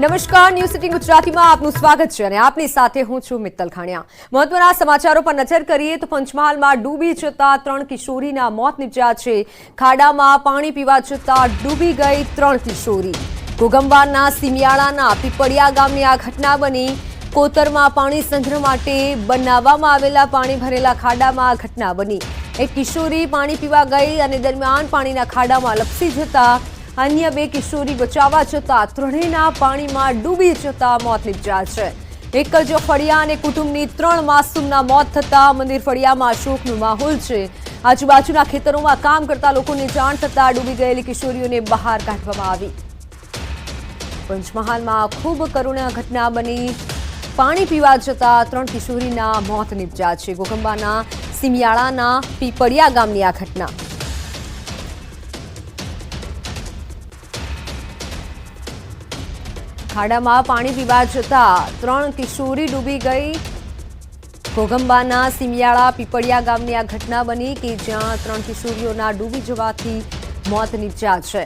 નમસ્કાર news city ગુજરાતીમાં આપનું સ્વાગત છે અને આપની સાથે હું છું મિત્તલ ખાણિયા. મહત્વના સમાચારો પર નજર કરીએ તો પંચમહાલમાં ડૂબી જતા ત્રણ કિશોરીના મોત નીપજ્યા છે. ખાડામાં પાણી પીવા જતા ડૂબી ગઈ ત્રણ કિશોરી. ઘોગંબાના સિમિયાળાના પીપળિયા ગામની આ ઘટના બની. કોતરમાં પાણી સંગ્રહ માટે બનાવવામાં આવેલા પાણી ભરેલા ખાડામાં આ ઘટના બની. એક કિશોરી પાણી પીવા ગઈ અને દરમિયાન પાણીના ખાડામાં લપસી જતા અન્ય બે કિશોરી બચાવવા જતા ત્રણેયના પાણીમાં ડૂબી જતા મોત નીપજ્યા છે. એક જ ફળિયા અને કુટુંબની ત્રણ માસૂમના મોત થતા મંદિર ફળિયામાં શોકનો માહોલ છે. આજુબાજુના ખેતરોમાં કામ કરતા લોકોને જાણ થતા ડૂબી ગયેલી કિશોરીઓને બહાર કાઢવામાં આવી. પંચમહાલમાં ખૂબ કરુણ ઘટના બની. પાણી પીવા જતા ત્રણ કિશોરીના મોત નિપજ્યા છે. ગોગંબાના, સિમિયાળાના, પીપળિયા ગામની આ ઘટના. ખાડામાં પાણી પીવા જતા ત્રણ કિશોરી ડૂબી ગઈ. ઘોગંબાના સિમિયાળા પીપળિયા ગામની આ ઘટના બની કે જ્યાં ત્રણ કિશોરીઓના ડૂબી જવાથી મોત નીપજ્યા છે.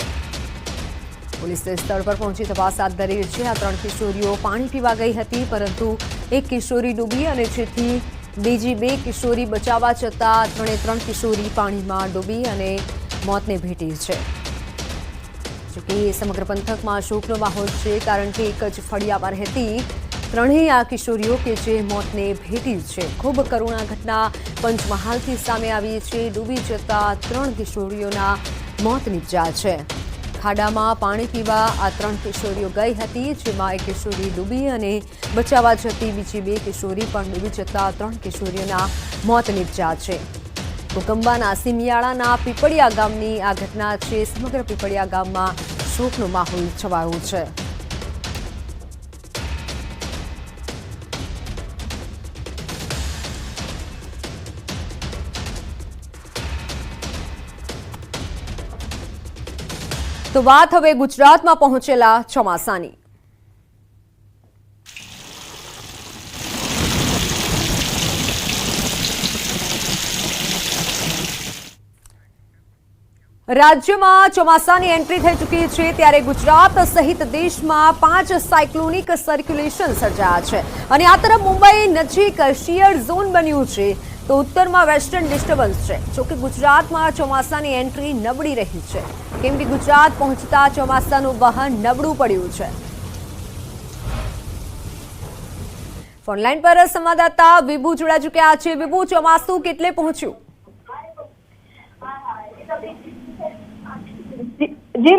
પોલીસે સ્થળ પર પહોંચી તપાસ હાથ ધરી છે. આ ત્રણ કિશોરીઓ પાણી પીવા ગઈ હતી, પરંતુ એક કિશોરી ડૂબી અને જેથી બીજી બે કિશોરી બચાવવા જતાં ત્રણે ત્રણ કિશોરી પાણીમાં ડૂબી અને મોતને ભેટી છે. જોકે સમગ્ર પંથકમાં શોકનો માહોલ છે, કારણ કે એક જ ફળિયામાં રહેતી ત્રણેય આ કિશોરીઓ કે જે મોતને ભેટી છે. ખૂબ કરુણા ઘટના પંચમહાલથી સામે આવી છે. ડૂબી જતા ત્રણ કિશોરીઓના મોત નીપજ્યા છે. ખાડામાં પાણી પીવા આ ત્રણ કિશોરીઓ ગઈ હતી, જેમાં એક કિશોરી ડૂબી અને બચાવવા જતી બીજી બે કિશોરી પણ ડૂબી જતા ત્રણ કિશોરીઓના મોત નિપજા છે. ભૂકંબાના સિમિયાળાના પીપળિયા ગામની આ ઘટના છે. સમગ્ર પીપળિયા ગામમાં શોકનો માહોલ છવાયો છે. તો વાત હવે ગુજરાતમાં પહોંચેલા ચોમાસાની. રાજ્યમાં ચોમાસાની એન્ટ્રી થઈ ચૂકી છે ત્યારે ગુજરાત સહિત દેશમાં પાંચ સાયક્લોનિક સર્ક્યુલેશન સર્જાયા છે. અને આ તરફ મુંબઈ નજીક શિયર ઝોન બન્યું છે. તો ઉત્તરમાં વેસ્ટર્ન ડિસ્ટર્બન્સ છે. જોકે ગુજરાતમાં ચોમાસાની એન્ટ્રી નબળી રહી છે. કેમ કે ગુજરાત પહોંચતા ચોમાસાનું વહન નબળું પડ્યું છે. ફોનલાઈન પર સંવાદદાતા વિભુ જોડા ચૂક્યા છે. વિભુ, ચોમાસું કેટલે પહોંચ્યું? જી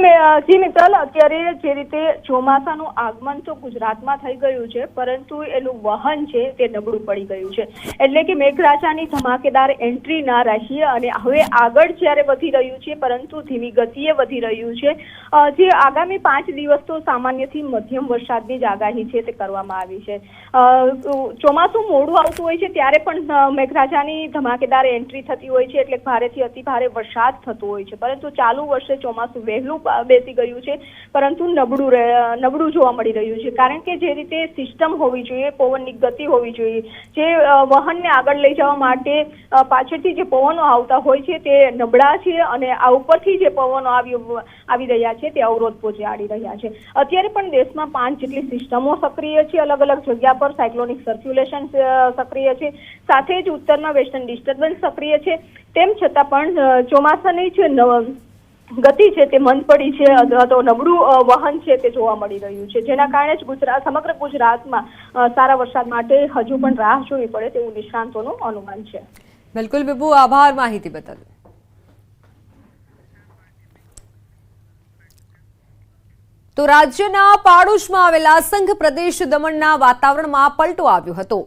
જી મિત્તલ અત્યારે જે રીતે ચોમાસાનું આગમન તો ગુજરાતમાં થઈ ગયું છે, પરંતુ એનું વહન છે તે નબળું પડી ગયું છે. એટલે કે મેઘરાજાની ધમાકેદાર એન્ટ્રી ના રાખીએ અને હવે આગળ જ્યારે વધી રહ્યું છે, પરંતુ ધીમી ગતિએ વધી રહ્યું છે જે આગામી પાંચ દિવસ તો સામાન્યથી મધ્યમ વરસાદની જ આગાહી છે તે કરવામાં આવી છે. ચોમાસું મોડું આવતું હોય છે, ત્યારે પણ મેઘરાજાની ધમાકેદાર એન્ટ્રી થતી હોય છે, એટલે ભારેથી અતિ ભારે વરસાદ થતો હોય છે. પરંતુ ચાલુ વર્ષે ચોમાસું વહેલું પ- બેસી ગયું છે. પરંતુ નબળું નબળું જોવા મળી રહ્યું છે. કારણ કે જે રીતે સિસ્ટમ હોવી જોઈએ પવનની ગતિ હોવી જોઈએ, જે વાહનને આગળ લઈ જવા માટે પાછળથી જે પવનો આવતા હોય છે તે નબળા છે અને આ ઉપરથી જે પવનો આવી આવી રહ્યા છે તે અવરોધ પહોંચાડી રહ્યા છે. અત્યારે પણ દેશમાં પાંચ જેટલી સિસ્ટમો સક્રિય છે, અલગ અલગ જગ્યા પર સાયક્લોનિક સર્ક્યુલેશન સક્રિય છે. સાથે જ ઉત્તરમાં વેસ્ટર્ન ડિસ્ટર્બન્સ સક્રિય છે. તેમ છતાં પણ ચોમાસાની જે ગતિ છે તે મંદ છે અથવા તો નબળું વહન છે તે જોવા મળી રહ્યું છે. જેના કારણે જ ગુજરાત, સમગ્ર ગુજરાતમાં સારા વરસાદ માટે હજુ પણ રાહ જોવી પડે તેવું નિષ્ણાંતોનું અનુમાન છે. બિલકુલ બિબુ આભાર માહિતી બદલ. તો રાજ્યના પાડોશમાં આવેલા સંઘ પ્રદેશ દમણના વાતાવરણમાં પલટો આવ્યો હતો.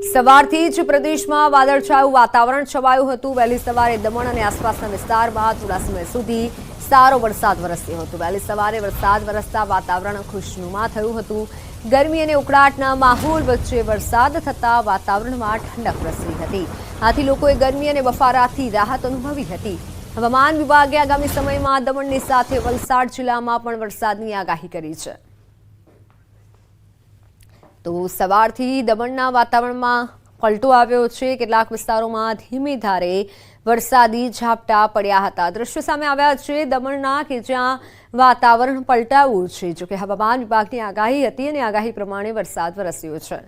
સવારથી જ પ્રદેશમાં વાદળછાયું વાતાવરણ છવાયું હતું. વહેલી સવારે દમણ અને આસપાસના વિસ્તારમાં થોડા સમય સુધી સારો વરસાદ વરસ્યો હતો. વહેલી સવારે વરસાદ વરસતા વાતાવરણ ખુશનુમા થયું હતું. ગરમી અને ઉકળાટના માહોલ વચ્ચે વરસાદ થતા વાતાવરણમાં ઠંડક પ્રસરી હતી. આથી લોકોએ ગરમી અને બફારાથી રાહત અનુભવી હતી. હવામાન વિભાગે આગામી સમયમાં દમણની સાથે વલસાડ જિલ્લામાં પણ વરસાદની આગાહી કરી છે. તો સવારથી દમણના વાતાવરણમાં પલટો આવ્યો છે. કેટલાક વિસ્તારોમાં ધીમી ધારે વરસાદી ઝાપટા પડ્યા હતા. દ્રશ્યો સામે આવ્યા છે દમણના કે જ્યાં વાતાવરણ પલટાવ્યું છે. જોકે હવામાન વિભાગની આગાહી હતી અને આગાહી પ્રમાણે વરસાદ વરસ્યો છે.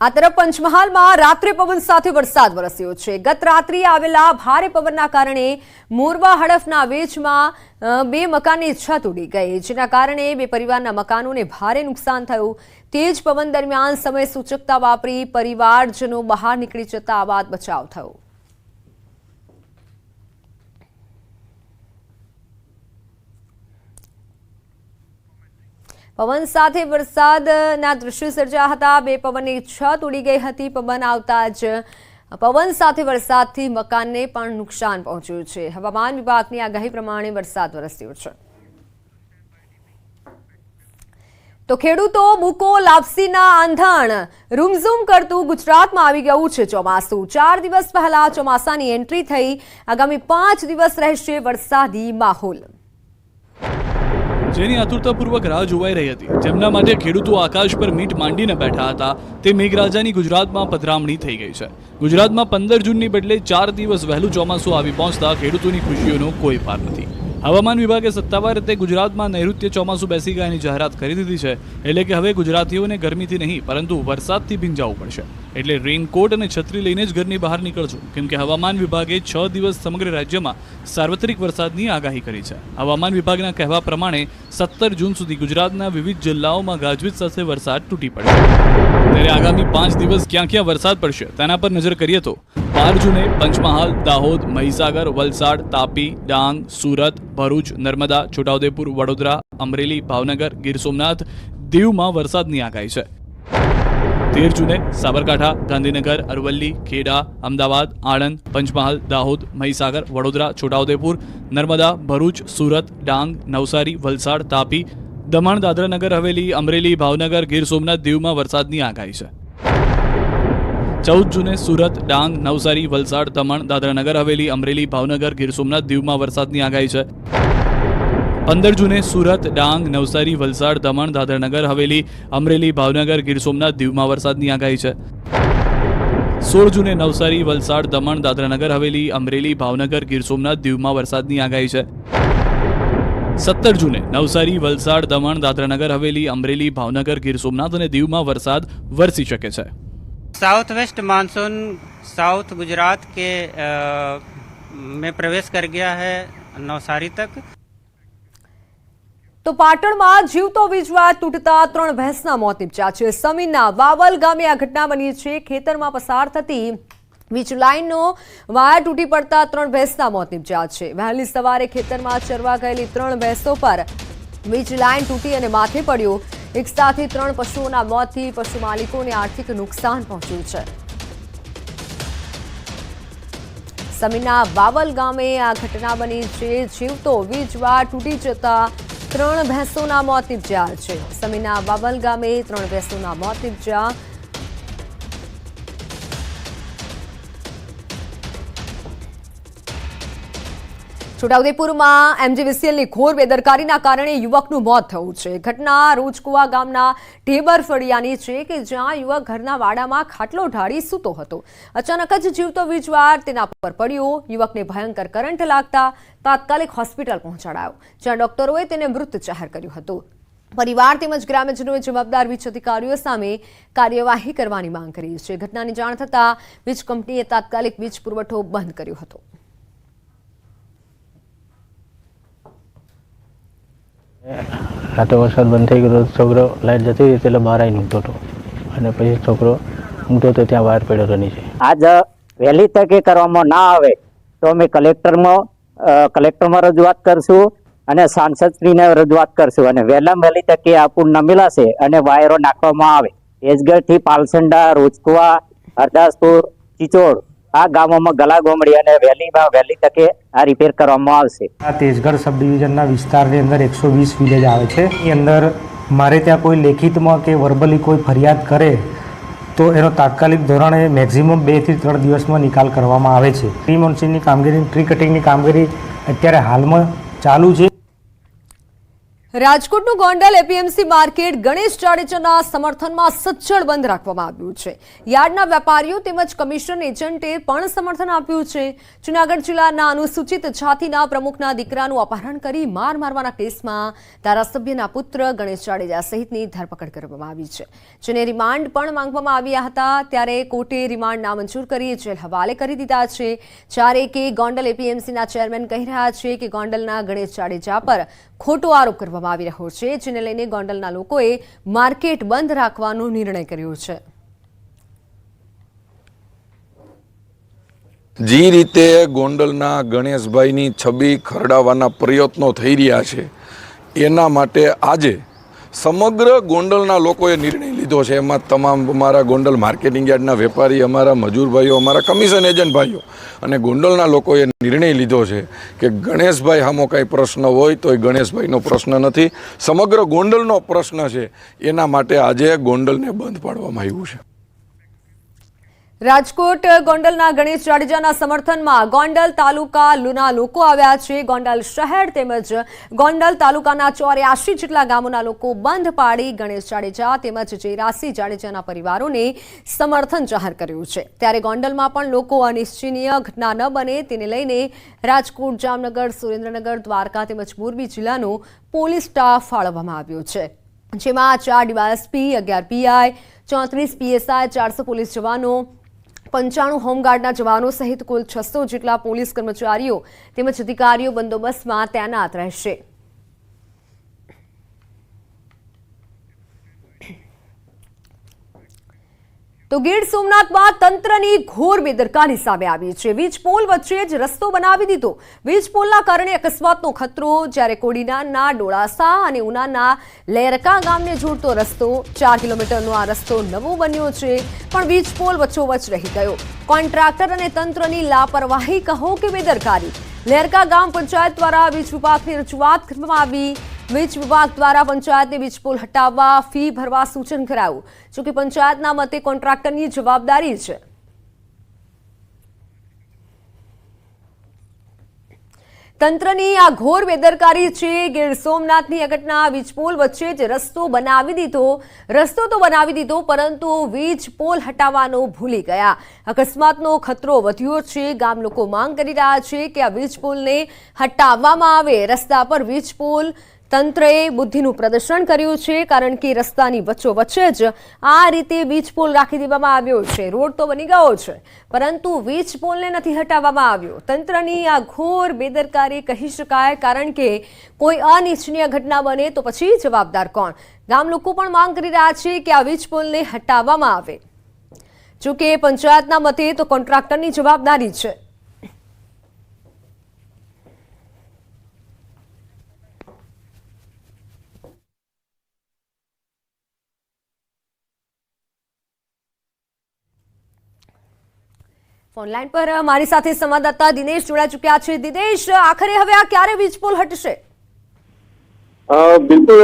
આ તરફ પંચમહાલમાં રાત્રે પવન સાથે વરસાદ વરસ્યો છે. ગત રાત્રે આવેલા ભારે પવનના કારણે મોરવા હડફના વેચમાં બે મકાનની છત ઉડી ગઈ, જેના કારણે બે પરિવારના મકાનોને ભારે નુકસાન થયું. તેજ પવન દરમિયાન સમય સૂચકતા વાપરી પરિવારજનો બહાર નીકળી જતા આવાદ બચાવ થયો. પવન સાથે વરસાદના દ્રશ્યો સર્જા હતા. બે પવનની છત ઉડી ગઈ હતી. પવન આવતા જ પવન સાથે વરસાદથી મકાનને પણ નુકસાન પહોંચ્યું છે. હવામાન વિભાગની આગાહી પ્રમાણે વરસાદ વરસ્યો છે. તો ખેડૂતો મૂકો લાપસીના આંધણ. રૂમઝૂમ કરતું ગુજરાતમાં આવી ગયું છે ચોમાસું. ચાર દિવસ પહેલા ચોમાસાની એન્ટ્રી થઈ. આગામી પાંચ દિવસ રહેશે વરસાદી માહોલ. જેની આતુરતાપૂર્વક રાહ જોવાઈ રહી હતી. જેમના માટે ખેડૂતો આકાશ પર મીટ માંડીને બેઠા હતા, તે મેઘરાજાની ગુજરાતમાં પધરામણી થઈ ગઈ છે. ગુજરાતમાં પંદર જૂનની બદલે ચાર દિવસ વહેલું ચોમાસું આવી પહોંચતા ખેડૂતોની ખુશીઓનો કોઈ પાર નથી. હવામાન વિભાગે સત્તાવાર રીતે ગુજરાતમાં નૈઋત્ય ચોમાસું બેસી ગયાની જાહેરાત કરી દીધી છે. એટલે કે હવે ગુજરાતીઓને ગરમીથી નહીં, પરંતુ વરસાદથી ભીંજાવું પડશે. એટલે રેઇનકોટ અને છત્રી લઈને જ ઘરની બહાર નીકળજો. કેમ કે હવામાન વિભાગે છ દિવસ સમગ્ર રાજ્યમાં સાર્વત્રિક વરસાદની આગાહી કરી છે. હવામાન વિભાગના કહેવા પ્રમાણે, સત્તર જૂન સુધી ગુજરાતના વિવિધ જિલ્લાઓમાં ગાજવીજ સાથે વરસાદ તૂટી પડશે. ત્યારે આગામી પાંચ દિવસ ક્યાં ક્યાં વરસાદ પડશે તેના પર નજર કરીએ તો બાર જૂને પંચમહાલ, દાહોદ, મહીસાગર, વલસાડ, તાપી, ડાંગ, સુરત, ભરૂચ, નર્મદા, છોટાઉદેપુર, વડોદરા, અમરેલી, ભાવનગર, ગીર સોમનાથ દીવમાં વરસાદની આગાહી છે. તેર જૂને સાબરકાંઠા, ગાંધીનગર, અરવલ્લી, ખેડા, અમદાવાદ, આણંદ, પંચમહાલ, દાહોદ, મહીસાગર, વડોદરા, છોટાઉદેપુર, નર્મદા, ભરૂચ, સુરત, ડાંગ, નવસારી, વલસાડ, તાપી દમણ, દાદરાનગર, હવેલી, અમરેલી, ભાવનગર, ગીર સોમનાથ દીવમાં વરસાદની આગાહી છે. ચૌદ જૂને સુરત, ડાંગ, નવસારી, વલસાડ, દમણ, દાદરાનગર, હવેલી, અમરેલી, ભાવનગર, ગીર સોમનાથ દીવમાં વરસાદની આગાહી છે. પંદર જૂને સુરત, ડાંગ, નવસારી, વલસાડ, દમણ, દાદરાનગર, હવેલી, અમરેલી, ભાવનગર, ગીર સોમનાથ દીવમાં વરસાદની આગાહી છે. સોળ જૂને નવસારી, વલસાડ, દમણ, દાદરાનગર, હવેલી, અમરેલી, ભાવનગર, ગીર સોમનાથ દીવમાં વરસાદની આગાહી છે. સત્તર જૂને નવસારી વલસાડ દમણ દાદરાનગર હવેલી અમરેલી ભાવનગર ગીર સોમનાથ અને દીવમાં વરસાદ વરસી શકે છે south west monsoon south Gujarat के अ, में प्रवेश कर गया है नवसारी तक તો પાટણમાં જીવતો વીજવા તૂટતા ત્રણ ભેંસના મોત નીપજ્યા છે સમીના વાવલ ગામે આ ઘટના બની છે ખેતરમાં પસાર થતી વીજ લાઇનનો વાયર તૂટી પડતા ત્રણ ભેંસના મોત નિપજ્યા છે. વહેલી સવારે ખેતરમાં ચરવા ગયેલી ત્રણ ભેંસો પર વીજ લાઇન તૂટી અને માથે પડ્યો. એક ત્રણ પશુઓના મોતથી પશુ માલિકોને આર્થિક નુકસાન પહોંચ્યું છે. સમીના વાવલ ગામે આ ઘટના બની છે જીવતો વીજવાર તૂટી જતા ત્રણ ભેંસોના મોત નિપજ્યા છે. સમીના વાવલ ગામે ત્રણ ભેંસોના મોત નીપજ્યા છોટાઉદેપુરમાં એમજીવીસીએલની ઘોર બેદરકારીના કારણે યુવકનું મોત થયું છે. ઘટના રોજકુવા ગામના ઢેબર ફળિયાની છે કે જ્યાં યુવક ઘરના વાડામાં ખાટલો ઢાળી સૂતો હતો. અચાનક જ જીવતો વીજવાર તેના પર પડ્યો. યુવકને ભયંકર કરંટ લાગતા તાત્કાલિક હોસ્પિટલ પહોંચાડાયો, જ્યાં ડોક્ટરોએ તેને મૃત જાહેર કર્યું હતું. પરિવાર તેમજ ગ્રામ્યજનોએ જવાબદાર વીજ અધિકારીઓ સામે કાર્યવાહી કરવાની માંગ કરી છે. ઘટનાની જાણ થતાં વીજ કંપનીએ તાત્કાલિક વીજ પુરવઠો બંધ કર્યો હતો. રાતે વરસાદ બંધ થઈ ગયો છોકરો લાઈટ જતી રહી એટલે બહાર આવીને ઊંઘતો હતો. અને પછી છોકરો ઊંઘતો હતો ત્યાં વાયર પડ્યો હતો નીચે. આજ વહેલી તકે કરવામાં ના આવે તો અમે કલેક્ટરમાં કલેક્ટરમાં રજૂઆત કરશું અને સાંસદશ્રીને રજૂઆત કરશું. અને વહેલા વહેલી તકે આ પુલ નમેલાશે અને વાયરો નાખવામાં આવે. એજગઢથી પાલસંડા, રોજકુવા, હરદાસપુર, ચિચોડ. આ ગામોમાં ગલા ગોમડી અને વેલીમાં વહેલી તકે આ રિપેર કરવામાં આવશે. આ તેજગઢ સબ ડિવિઝનના વિસ્તારની અંદર એકસો વીસ વિલેજ આવે છે. એની અંદર મારે ત્યાં કોઈ લેખિતમાં કે વર્બલી કોઈ ફરિયાદ કરે તો એનો તાત્કાલિક ધોરણે મેક્ઝિમમ બેથી ત્રણ દિવસમાં નિકાલ કરવામાં આવે છે. પ્રી મોન્સિંગની કામગીરી ટ્રી કટિંગની કામગીરી અત્યારે હાલમાં ચાલુ છે. રાજકોટનું ગોંડલ એપીએમસી માર્કેટ ગણેશ જાડેજાના સમર્થનમાં સચ્ચળ બંધ રાખવામાં આવ્યું છે. યાર્ડના વેપારીઓ તેમજ કમિશન એજન્ટે પણ સમર્થન આપ્યું છે. જૂનાગઢ જિલ્લાના અનુસૂચિત જાતિના પ્રમુખના દીકરાનું અપહરણ કરી માર મારવાના કેસમાં ધારાસભ્યના પુત્ર ગણેશ જાડેજા સહિતની ધરપકડ કરવામાં આવી છે. જેને રિમાન્ડ પણ માંગવામાં આવ્યા હતા. ત્યારે કોર્ટે રિમાન્ડ નામંજૂર કરી જેલ હવાલે કરી દીધા છે. જ્યારે કે ગોંડલ એપીએમસીના ચેરમેન કહી રહ્યા છે કે ગોંડલના ગણેશ જાડેજા પર ખોટો આરોપ કરવામાં આવી રહ્યો છે, જેને લઈને ગોંડલના લોકોએ માર્કેટ બંધ રાખવાનો નિર્ણય કર્યો છે. જે રીતે ગોંડલના ગણેશભાઈની છબી ખરડાવવાના પ્રયત્નો થઈ રહ્યા છે. એના માટે આજે સમગ્ર ગોંડલના લોકોએ નિર્ણય લીધો છે. એમાં તમામ અમારા ગોંડલ માર્કેટિંગ યાર્ડના વેપારી, અમારા મજૂર ભાઈઓ, અમારા કમિશન એજન્ટ ભાઈઓ અને ગોંડલના લોકોએ નિર્ણય લીધો છે કે ગણેશભાઈ સામો કાંઈ પ્રશ્ન હોય તો એ ગણેશભાઈનો પ્રશ્ન નથી. સમગ્ર ગોંડલનો પ્રશ્ન છે. એના માટે આજે ગોંડલને બંધ પાડવામાં આવ્યું છે. રાજકોટ ગોંડલના ગણેશ જાડેજાના સમર્થનમાં ગોંડલ તાલુકાના લોકો આવ્યા છે. ગોંડલ શહેર તેમજ ગોંડલ તાલુકાના ચોર્યાસી જેટલા ગામોના લોકો બંધ પાડી ગણેશ જાડેજા તેમજ જયરાસી જાડેજાના પરિવારોને સમર્થન જાહેર કર્યું છે. ત્યારે ગોંડલમાં પણ લોકો અનિશ્ચનીય ઘટના ન બને તેને લઈને રાજકોટ, જામનગર, સુરેન્દ્રનગર, દ્વારકા તેમજ મોરબી જિલ્લાનો પોલીસ સ્ટાફ ફાળવવામાં આવ્યો છે. જેમાં ચાર ડીવાયએસપી, અગિયાર પીઆઈ, ચોત્રીસ પીએસઆઈ, ચારસો પોલીસ જવાનો પંચાણું હોમગાર્ડના જવાનો સહિત કુલ છસો જેટલા પોલીસ કર્મચારીઓ તેમજ અધિકારીઓ બંદોબસ્તમાં તૈનાત રહેશે. તો ગીર સોમનાથમાં તંત્રની ઘોર બેદરકારી સામે આવી છે. વીજ પોલ વચ્ચે જ રસ્તો બનાવી દીધો. વીજ પોલના કારણે અકસ્માતનો ખતરો, જ્યારે કોડીનાના ડોળાસા અને ઉનાના લેરકા ગામને જોડતો રસ્તો, ચાર કિલોમીટરનો આ રસ્તો નવો બન્યો છે, પણ વીજ પોલ વચ્ચોવચ રહી ગયો. કોન્ટ્રાક્ટર અને તંત્રની લાપરવાહી કહો કે બેદરકારી. લેરકા ગામ પંચાયત દ્વારા વીજ વિભાગની રજૂઆત કરવામાં આવી વીજ વિભાગ દ્વારા પંચાયતને વીજ પોલ હટાવવા ફી ભરવા સૂચન કરાયું. જોકે પંચાયતના મતે કોન્ટ્રાક્ટરની જવાબદારી છે. તંત્રની આ ઘોર બેદરકારી છે. ગીર સોમનાથની ઘટના વીજ પોલ વચ્ચે જ રસ્તો બનાવી દીધો. રસ્તો તો બનાવી દીધો, પરંતુ વીજ પોલ હટાવવાનો ભૂલી ગયા. અકસ્માતનો ખતરો વધ્યો છે. ગામ લોકો માંગ કરી રહ્યા છે કે આ વીજ પોલને હટાવવામાં આવે. રસ્તા પર વીજ પોલ તંત્રએ બુદ્ધિનું પ્રદર્શન કર્યું છે, કારણ કે રસ્તાની વચ્ચોવચ્ચે જ આ રીતે વીજ પોલ રાખી દેવામાં આવ્યો છે. રોડ તો બની ગયો છે, પરંતુ વીજ પોલને નથી હટાવવામાં આવ્યો. તંત્રની આ ઘોર બેદરકારી કહી શકાય, કારણ કે કોઈ અનિચ્છનીય ઘટના બને તો પછી જવાબદાર કોણ? ગામ લોકો પણ માંગ કરી રહ્યા છે કે આ વીજ પોલને હટાવવામાં આવે. જોકે પંચાયતના મતે તો કોન્ટ્રાક્ટરની જવાબદારી છે. ઓનલાઈન પર મારી સાથે સંવાદદાતા દિનેશ જોડાઈ ચૂક્યા છે. દિનેશ આખરે હવે આ ક્યારે વીજ પોલ હટશે બિલકુલ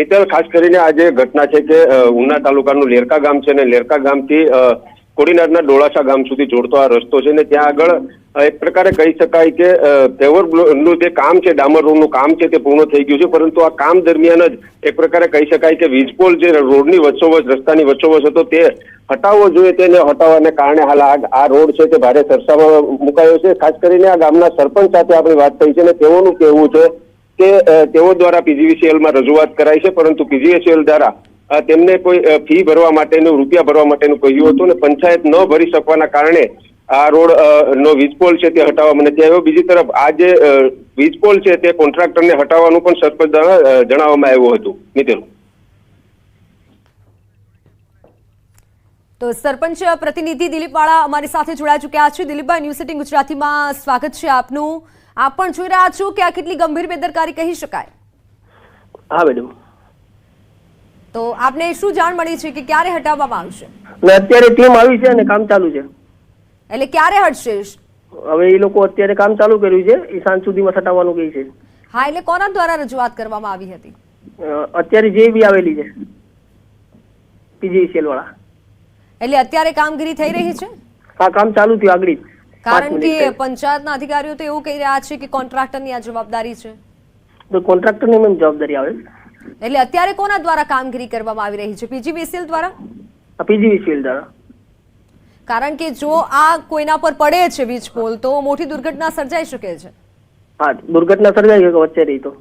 મિત્ર ખાસ કરીને આ જે ઘટના છે કે ઉના તાલુકાનું લેરકા ગામ છે અને લેરકા ગામથી કોડીનારના ડોળાસા ગામ સુધી જોડતો આ રસ્તો છે ને ત્યાં આગળ એક પ્રકારે કહી શકાય કે અ, પેવર બ્લોકનું જે કામ છે ડામર રોડનું કામ છે તે પૂર્ણ થઈ ગયું છે પરંતુ આ કામ દરમિયાન જ એક પ્રકારે કહી શકાય કે વીજપોલ જે રોડની વચ્ચોવચ રસ્તાની વચ્ચોવચ હતો તે હટાવવો જોઈએ તેને હટાવવાને કારણે હાલ આ રોડ છે તે ભારે ચર્ચામાં મુકાયો છે. ખાસ કરીને આ ગામના સરપંચ સાથે આપણી વાત થઈ છે ને તેઓનું કહેવું છે કે તેઓ દ્વારા પીજીવીસીએલમાં રજૂઆત કરાઈ છે પરંતુ પીજીવીસીએલ દ્વારા તેમને કોઈ ફી ભરવા માટેનું રૂપિયા ભરવા માટેનું કહ્યું હતું અને પંચાયત ન ભરી શકવાના કારણે આ રોડ નો વીજપોલ છે તે હટાવવામાં નથી આવ્યો. બીજી તરફ આ જે વીજપોલ છે તે કોન્ટ્રાક્ટરને હટાવવાનું પણ સરપંચ દ્વારા જણાવવામાં આવ્યું હતું. નીતિન તો સરપંચ પ્રતિનિધિ દિલીપવાળા અમારી સાથે જોડાઈ ચૂક્યા છે. દિલીપભાઈ ન્યૂઝ સિટી ગુજરાતીમાં સ્વાગત છે આપનું. આપ પણ જોઈ રહ્યા છો કે આ કેટલી ગંભીર બેદરકારી કહી શકાય? હા મેડમ. તો આપને શું જાણ મળી છે કે ક્યારે હટાવવામાં આવશે? ને અત્યારે ટીમ આવી છે અને કામ ચાલુ છે. એટલે ક્યારે હટશે? હવે એ લોકો અત્યારે કામ ચાલુ કર્યું છે એ સાંજ સુધીમાં હટાવવાનું કહે છે. હા એટલે કોના દ્વારા રજૂઆત કરવામાં આવી હતી? અત્યારે જે બી આવેલી છે પીજીસીએલ વાળા એટલે અત્યારે કામગીરી થઈ રહી છે? આ કામ ચાલુ થયું આગળ કારણ કે પંચાયતના અધિકારીઓ તો એવું કહી રહ્યા છે કે કોન્ટ્રાક્ટરની આ જવાબદારી છે. તો કોન્ટ્રાક્ટરની મેમ જવાબદારી આવે. એટલે અત્યારે કોના દ્વારા કામગીરી કરવામાં આવી રહી છે? પીજીવીસીએલ દ્વારા? પીજીવીસીએલ દ્વારા. કારણ કે જો આ કોઈના પર પડે છે વીજ પોલ તો મોટી દુર્ઘટના સર્જાઈ શકે છે. હા દુર્ઘટના સર્જાઈ શકે વચ્ચે રહી તો.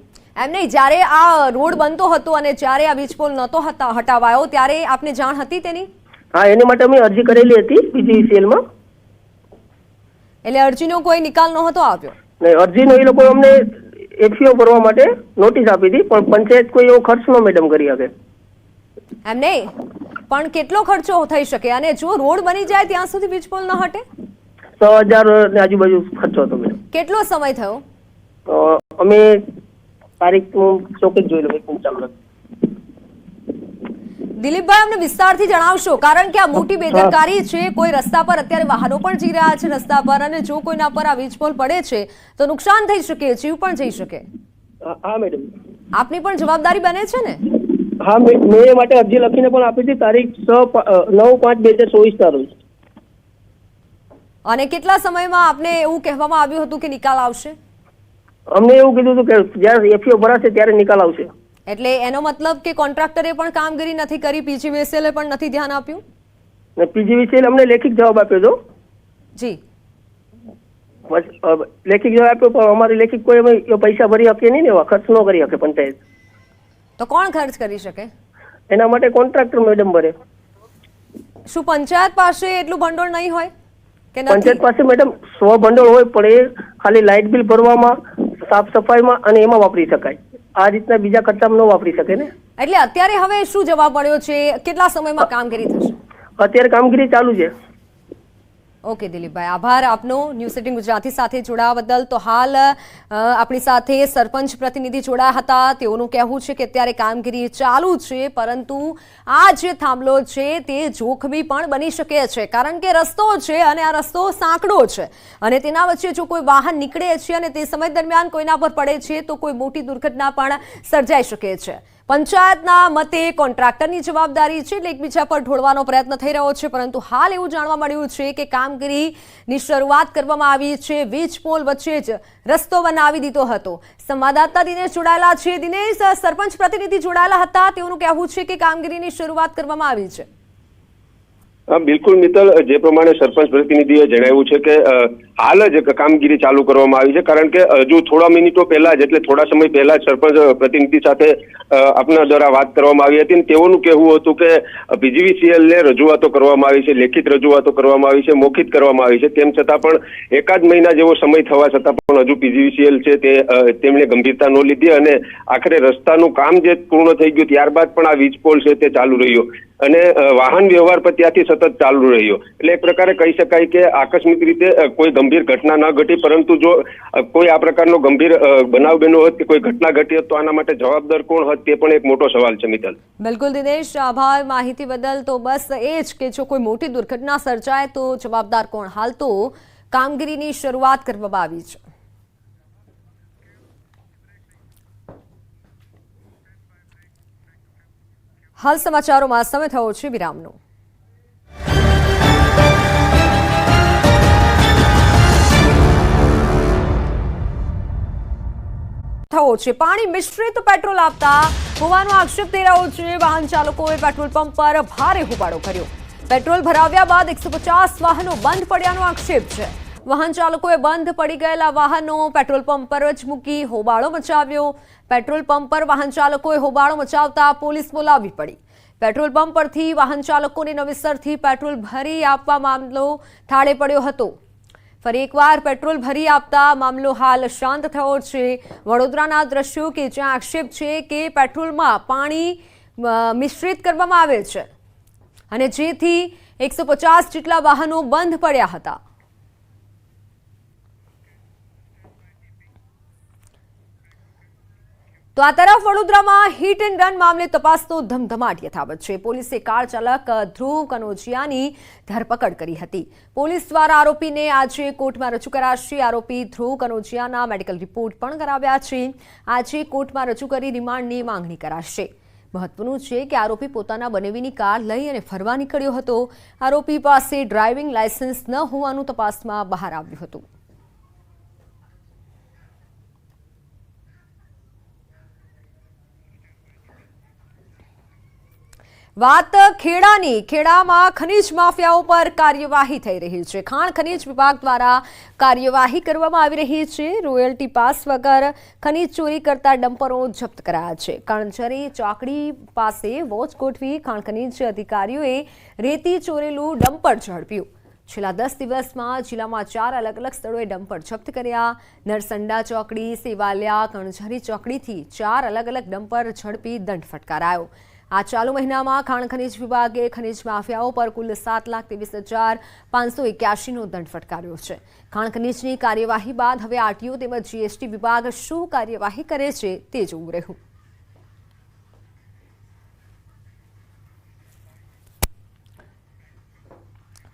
એમ નહીં જ્યારે આ રોડ બનતો હતો અને જ્યારે આ વીજ પોલ નહોતો હતા હટાવાયો ત્યારે આપને જાણ હતી તેની? હા એની માટે અમે અરજી કરેલી હતી પીજીવીસીએલમાં એટલે અરજીનો કોઈ નિકાલ નહોતો આવ્યો? નહીં અરજીનો એ લોકો અમને એફસીઓ ભરવા માટે નોટિસ આપી હતી પણ પંચાયત કોઈ એવો ખર્ચ ન મેડમ કરી શકે. એમ નહીં? પણ કેટલો ખર્ચો થઈ શકે? અને જો રોડ બની જાય ત્યાં સુધી વીજ પોલ ન હટે? સો હજાર ને આજુબાજુ ખર્ચો હતો મેડમ. કેટલો સમય થયો? તો અમે તારીખ ચોક્કસ જોઈ લઉં એક મિનિટ ચાલુ. દિલીપભાઈ અમને વિસ્તારથી જણાવશો કારણ કે આ મોટી બેદરકારી છે કોઈ રસ્તા પર અત્યારે વાહનો પણ જઈ રહ્યા છે રસ્તા પર અને જો કોઈના પર આ વીજપોલ પડે છે તો નુકસાન થઈ શકે જીવ પણ જઈ શકે. હા મેડમ. આપની પણ જવાબદારી બને છે ને? હા મેં એ માટે અરજી લખીને પણ આપી હતી તારીખ નવ પાંચ બે હજાર ચોવીસ ના રોજ. અને કેટલા સમયમાં આપને એવું કહેવામાં આવ્યું હતું કે નિકાલ આવશે? અમને એવું કીધું હતું કે જ્યારે એફસીઓ ભરાશે ત્યારે નિકાલ આવશે. એટલે એનો મતલબ કે કોન્ટ્રાક્ટરે પણ કામગીરી નથી કરી પીજીવીએસએલ પણ નથી ધ્યાન આપ્યું? ને પીજીવીસીએલ અમને લેખિત જવાબ આપ્યો હતો જી. બસ, લેખિત જવાબ આપ્યો પણ અમારી લેખિત કોઈ પૈસા ભરી શકીએ નહીં ને ખર્ચ ન કરી શકે પંચાયત. તો કોણ ખર્ચ કરી શકે? એના માટે કોન્ટ્રાક્ટર મેડમ ભરે. શું પંચાયત પાસે એટલું ભંડોળ નહીં હોય કે પંચાયત પાસે મેડમ સ્વ ભંડોળ હોય પણ એ ખાલી લાઇટ બિલ ભરવામાં સાફ સફાઈમાં અને એમાં વાપરી શકાય. આ રીતના બીજા ખર્ચામાં ન વાપરી શકે ને. એટલે અત્યારે હવે શું જવાબ મળ્યો છે? કેટલા સમયમાં કામગીરી થશે? અત્યારે કામગીરી ચાલુ છે. ઓકે દિલીપભાઈ આભાર આપનો. ન્યૂઝ સિટી ગુજરાતી સાથે જોડાવા બદલ. તો હાલ આપણી સાથે સરપંચ પ્રતિનિધિ જોડાયા હતા. તેઓનું કહેવું છે કે અત્યારે કામગીરી ચાલુ છે, પરંતુ આ જે થાંભલો છે, તે જોખમી પણ બની શકે છે. કારણ કે રસ્તો છે અને આ રસ્તો સાંકડો છે. અને તેના વચ્ચે જો કોઈ વાહન નીકળે છે અને તે સમય દરમિયાન કોઈના પર પડે છે, તો કોઈ મોટી દુર્ઘટના પણ સર્જાઈ શકે છે. પંચાયતના મતે કોન્ટ્રાક્ટરની જવાબદારી છે એટલે એકબીજા પર ઢોળવાનો પ્રયત્ન થઈ રહ્યો છે, પરંતુ હાલ એવું જાણવા મળ્યું છે કે કામગીરીની શરૂઆત કરવામાં આવી છે વીજ પોલ વચ્ચે જ રસ્તો બનાવી દીધો હતો. સંવાદદાતા દિનેશ જોડાયેલા છે. દિનેશ, સરપંચ પ્રતિનિધિ જોડાયેલા હતા. તેઓનું કહેવું છે કે કામગીરીની શરૂઆત કરવામાં આવી છે. બિલકુલ મિત્તલ. જે પ્રમાણે સરપંચ પ્રતિનિધિએ જણાવ્યું છે કે હાલ જ કામગીરી ચાલુ કરવામાં આવી છે. કારણ કે હજુ થોડા મિનિટો પહેલા જ એટલે થોડા સમય પહેલા જ સરપંચ પ્રતિનિધિ સાથે આપના દ્વારા વાત કરવામાં આવી હતી તેઓનું કહેવું હતું કે પીજીવીસીએલ ને રજૂઆતો કરવામાં આવી છે, લેખિત રજૂઆતો કરવામાં આવી છે મોખિત કરવામાં આવી છે. તેમ છતાં પણ એકાદ મહિના જેવો સમય થવા છતાં પણ હજુ પીજીવીસીએલ છે તે તેમણે ગંભીરતા ન લીધી અને આખરે રસ્તાનું કામ જે પૂર્ણ થઈ ગયું ત્યારબાદ પણ આ વીજ પોલ છે તે ચાલુ રહ્યો. અને વાહન વ્યવહાર પર ત્યાંથી સતત ચાલુ રહ્યો. એટલે એક પ્રકારે કહી શકાય કે આકસ્મિક રીતે કોઈ ગંભીર ઘટના ન ઘટી, પરંતુ જો કોઈ આ પ્રકારનો ગંભીર બનાવ બન્યો હોત કે કોઈ ઘટના ઘટી હોત તો આના માટે જવાબદાર કોણ હોત તે પણ એક મોટો સવાલ છે, મિત્તલ. બિલકુલ દિનેશ, આભાર. માહિતી બદલ તો બસ એ જ કે જો કોઈ મોટી દુર્ઘટના સર્જાય તો જવાબદાર કોણ? હાલ તો કામગીરીની શરૂઆત કરવામાં આવી છે. હાલ સમાચારોમાં સમય થયો છે વિરામનો. થયો છે. પાણી મિશ્રિત પેટ્રોલ આપતા હોવાનો આક્ષેપ થઈ રહ્યો છે. વાહન ચાલકોએ પેટ્રોલ પંપ પર ભારે હોબાળો કર્યો. પેટ્રોલ ભરાવ્યા બાદ એકસો વાહનો બંધ પડ્યાનો આક્ષેપ છે. વાહન ચાલકોએ બંધ પડી ગયેલા વાહનો પેટ્રોલ પંપ પર જ મૂકી હોબાળો મચાવ્યો. પેટ્રોલ પંપ પર વાહન ચાલકોએ હોબાળો મચાવતા પોલીસ બોલાવવી પડી. પેટ્રોલ પંપ પરથી વાહન ચાલકોને નવેસરથી પેટ્રોલ ભરી આપવા મામલો થાળે પડ્યો હતો. ફરી એકવાર પેટ્રોલ ભરી આપતા મામલો હાલ શાંત થયો છે. વડોદરાના દ્રશ્યો કે જ્યાં આક્ષેપ છે કે પેટ્રોલમાં પાણી મિશ્રિત કરવામાં આવે છે. અને જેથી એકસો પચાસ જેટલા વાહનો બંધ પડ્યા હતા. તો આ તરફ વડોદરામાં હિટ એન્ડ રન મામલે તપાસનો ધમધમાટ યથાવત છે. પોલીસે કાર ચાલક ધ્રુવ કનોજિયાની ધરપકડ કરી હતી. પોલીસ દ્વારા આરોપીને આજે કોર્ટમાં રજૂ કરાશે. આરોપી ધ્રુવ કનોજિયાના મેડિકલ રિપોર્ટ પણ કરાવ્યા છે. આજે કોર્ટમાં રજૂ કરી રિમાન્ડની માંગણી કરાશે. મહત્વનું છે કે આરોપી પોતાના બનેવીની કાર લઈ અને ફરવા નીકળ્યો હતો. આરોપી પાસે ડ્રાઇવિંગ લાયસન્સ ન હોવાનું તપાસમાં બહાર આવ્યું હતું. વાત ખેડાની. ખેડામાં ખનીજ માફિયાઓ પર કાર્યવાહી થઈ રહી છે. ખાણ ખનીજ વિભાગ દ્વારા કાર્યવાહી કરવામાં આવી રહી છે. રોયલ્ટી પાસ વગર ખનીજ ચોરી કરતા ડમ્પરો જપ્ત કરાયા છે. કણજરી ચોકડી પાસે વોચ ગોઠવી ખાણ ખનીજ અધિકારીઓએ રેતી ચોરેલું ડમ્પર ઝડપ્યું. છેલ્લા દસ દિવસમાં જિલ્લામાં ચાર અલગ અલગ સ્થળોએ ડમ્પર જપ્ત કર્યા. નરસંડા ચોકડી, સેવાલિયા કણઝરી ચોકડીથી ચાર અલગ અલગ ડમ્પર ઝડપી દંડ ફટકારાયો. આ ચાલુ મહિનામાં ખાણ ખનીજ વિભાગે ખનીજ માફિયાઓ પર કુલ સાત લાખ ત્રેવીસ હજાર પાંચસો એક્યાસીનો દંડ ફટકાર્યો છે. ખાણ ખનીજની કાર્યવાહી બાદ હવે આરટીઓ તેમજ જીએસટી વિભાગ શું કાર્યવાહી કરે છે તે જોવું રહ્યું.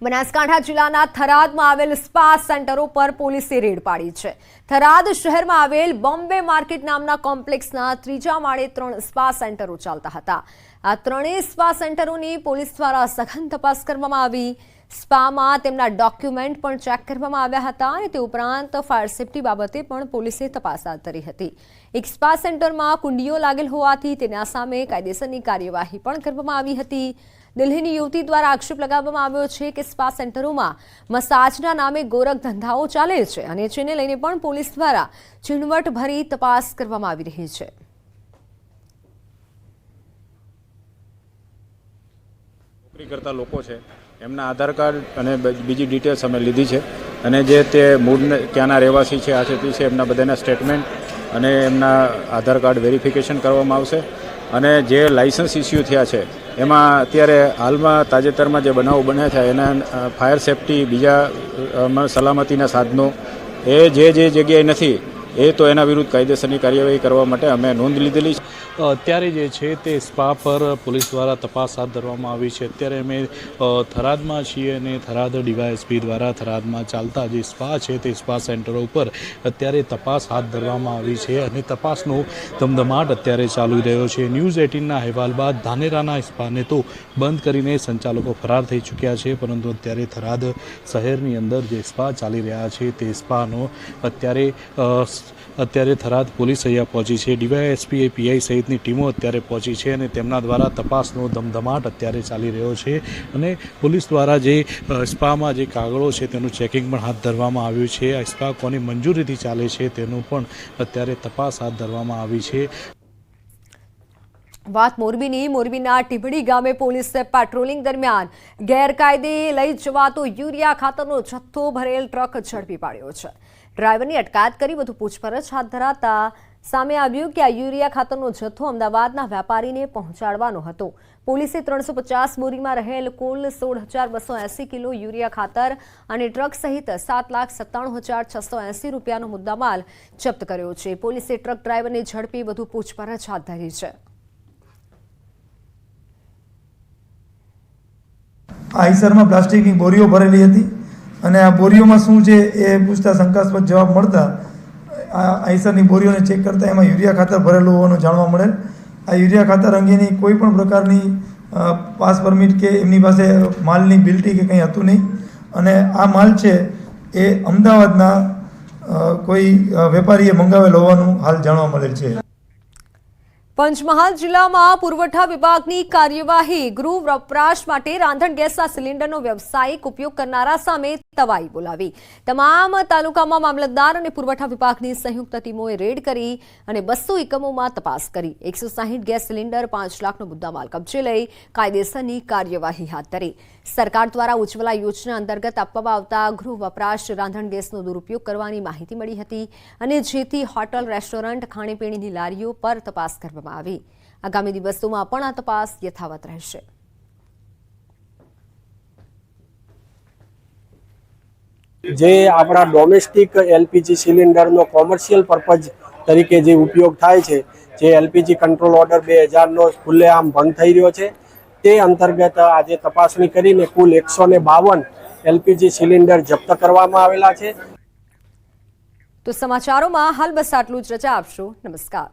બનાસકાંઠા જિલ્લાના થરાદમાં આવેલ સ્પા સેન્ટરો પર પોલીસે રેડ પાડી છે. થરાદ શહેરમાં આવેલ બોમ્બે માર્કેટ નામના કોમ્પ્લેક્સના ત્રીજા માળે ત્રણ સ્પા સેન્ટરો ચાલતા હતા. આ ત્રણેય સ્પા સેન્ટરોની પોલીસ દ્વારા સઘન તપાસ કરવામાં આવી. સ્પામાં તેમના ડોક્યુમેન્ટ પણ ચેક કરવામાં આવ્યા હતા અને તે ઉપરાંત ફાયર સેફટી બાબતે પણ પોલીસે તપાસ હાથ ધરી હતી. એક સ્પા સેન્ટરમાં કુંડીઓ લાગેલ હોવાથી તેના સામે કાયદેસરની કાર્યવાહી પણ કરવામાં આવી હતી. દિલ્હીની યુવતી દ્વારા આક્ષેપ લગાવવામાં આવ્યો છે કે સ્પા સેન્ટરોમાં મસાજના નામે ગોરખ ધંધાઓ ચાલે છે અને જેને લઈને પણ પોલીસ દ્વારા ઝીણવટભરી તપાસ કરવામાં આવી રહી છે. નોકરી કરતા લોકો છે. એમના આધાર કાર્ડ અને બીજી ડિટેલ્સ અમે લીધી છે. અને જે તે મૂળને, ત્યાંના રહેવાસી છે, આ છે છે, એમના બધાના સ્ટેટમેન્ટ અને એમના આધાર કાર્ડ વેરિફિકેશન કરવામાં આવશે. અને જે લાઇસન્સ ઇસ્યુ થયા છે, એમાં અત્યારે હાલમાં તાજેતરમાં જે બનાવો બન્યા છે, એના ફાયર સેફટી બીજા સલામતીના સાધનો, એ જે જે જગ્યાએ નથી, એ તો એના વિરુદ્ધ કાયદેસરની કાર્યવાહી કરવા માટે અમે નોંધ લીધેલી છે. અત્યારે જે છે તે સ્પા પર પોલીસ દ્વારા તપાસ હાથ ધરવામાં આવી છે. અત્યારે અમે થરાદમાં છીએ અને થરાદ ડીવાયએસપી દ્વારા થરાદમાં ચાલતા જે સ્પા છે તે સ્પા સેન્ટરો ઉપર અત્યારે તપાસ હાથ ધરવામાં આવી છે અને તપાસનો ધમધમાટ અત્યારે ચાલુ રહ્યો છે. ન્યૂઝ એટીનના અહેવાલ બાદ ધાનેરાના સ્પાને તો બંધ કરીને સંચાલકો ફરાર થઈ ચૂક્યા છે, પરંતુ અત્યારે થરાદ શહેરની અંદર જે સ્પા ચાલી રહ્યા છે તે સ્પાનો અત્યારે અત્યારે થરાદ પોલીસ અહીંયા પહોંચી છે. ડીવાયએસપી પીઆઈ સહિતની ટીમો અત્યારે પહોંચી છે અને તેમના દ્વારા તપાસનો ધમધમાટ અત્યારે ચાલી રહ્યો છે. અને પોલીસ દ્વારા જે સ્પામાં જે કાગળો છે તેનું ચેકિંગ પણ હાથ ધરવામાં આવ્યું છે. આ સ્પા કોની મંજૂરીથી ચાલે છે તેનું પણ અત્યારે તપાસ હાથ ધરવામાં આવી છે. વાત મોરબીની, મોરબીના ટીભડી ગામે પોલીસે પેટ્રોલિંગ દરમિયાન ગેરકાયદે લઈ જવાતો યુરિયા ખાતરનો જથ્થો ભરેલ ટ્રક ઝડપી પાડ્યો છે. ડ્રાઈવરની અટકાયત કરી વધુ પૂછપરછ હાથ ધરાતા સામે આવ્યું કે આ યુરિયા ખાતરનો જથ્થો અમદાવાદના વેપારીને પહોંચાડવાનો હતો. પોલીસે ત્રણસો પચાસ બોરીમાં રહેલ કુલ સોળ હજાર બસો એંસી કિલો યુરિયા ખાતર અને ટ્રક સહિત સાત લાખ સત્તાણું હજાર છસો એંસી રૂપિયાનો મુદ્દામાલ જપ્ત કર્યો છે. પોલીસે ટ્રક ડ્રાઈવરને ઝડપી વધુ પૂછપરછ હાથ ધરી છે. આઈસરમાં પ્લાસ્ટિકની બોરીઓ ભરેલી હતી અને આ બોરીઓમાં શું છે એ પૂછતા શંકાસ્પદ જવાબ મળતા આઈસરની બોરીઓને ચેક કરતાં એમાં યુરિયા ખાતર ભરેલું હોવાનું જાણવા મળેલ. આ યુરિયા ખાતર અંગેની કોઈ પણ પ્રકારની પાસ પરમિટ કે એમની પાસે માલની બિલ્ટી કે કંઈ હતું નહીં. અને આ માલ છે એ અમદાવાદના કોઈ વેપારીએ મંગાવેલ હોવાનું હાલ જાણવા મળેલ છે. પંચમહાલ જિલ્લામાં પુરવઠા વિભાગની કાર્યવાહી, ગૃહ વપરાશ માટે રાંધણ ગેસના સિલિન્ડરનો વ્યવસાયિક ઉપયોગ કરનારા સામે તવાઈ બોલાવી. તમામ તાલુકામાં મામલતદાર અને પુરવઠા વિભાગની સંયુક્ત ટીમોએ રેડ કરી અને બસો એકમોમાં તપાસ કરી. એકસો ગેસ સિલિન્ડર, પાંચ લાખનો મુદ્દામાલ કબજે લઈ કાયદેસરની કાર્યવાહી હાથ ધરી. સરકાર દ્વારા ઉજ્જવલા યોજના અંતર્ગત આપવામાં આવતા ગૃહ વપરાશ રાંધણ ગેસનો દુરુપયોગ કરવાની માહિતી મળી હતી અને જેથી હોટલ, રેસ્ટોરન્ટ, ખાણીપીણીની લારીઓ પર તપાસ કરવામાં આવી. આગામી દિવસોમાં પણ આ તપાસ યથાવત રહેશે. જે આપણા ડોમેસ્ટિક એલપીજી સિલિન્ડરનો કોમર્શિયલ પર્પઝ તરીકે જે ઉપયોગ થાય છે, જે એલપીજી કંટ્રોલ ઓર્ડર બે હજારનો ખુલ્લેઆમ ભંગ થઈ રહ્યો છે તે અંતર્ગત આજે તપાસણી કરીને કુલ એકસો ને બાવન એલપીજી સિલિન્ડર જપ્ત કરવામાં આવેલા છે. તો સમાચારોમાં હાલ બસ આટલું જ. રજા આપશો. નમસ્કાર.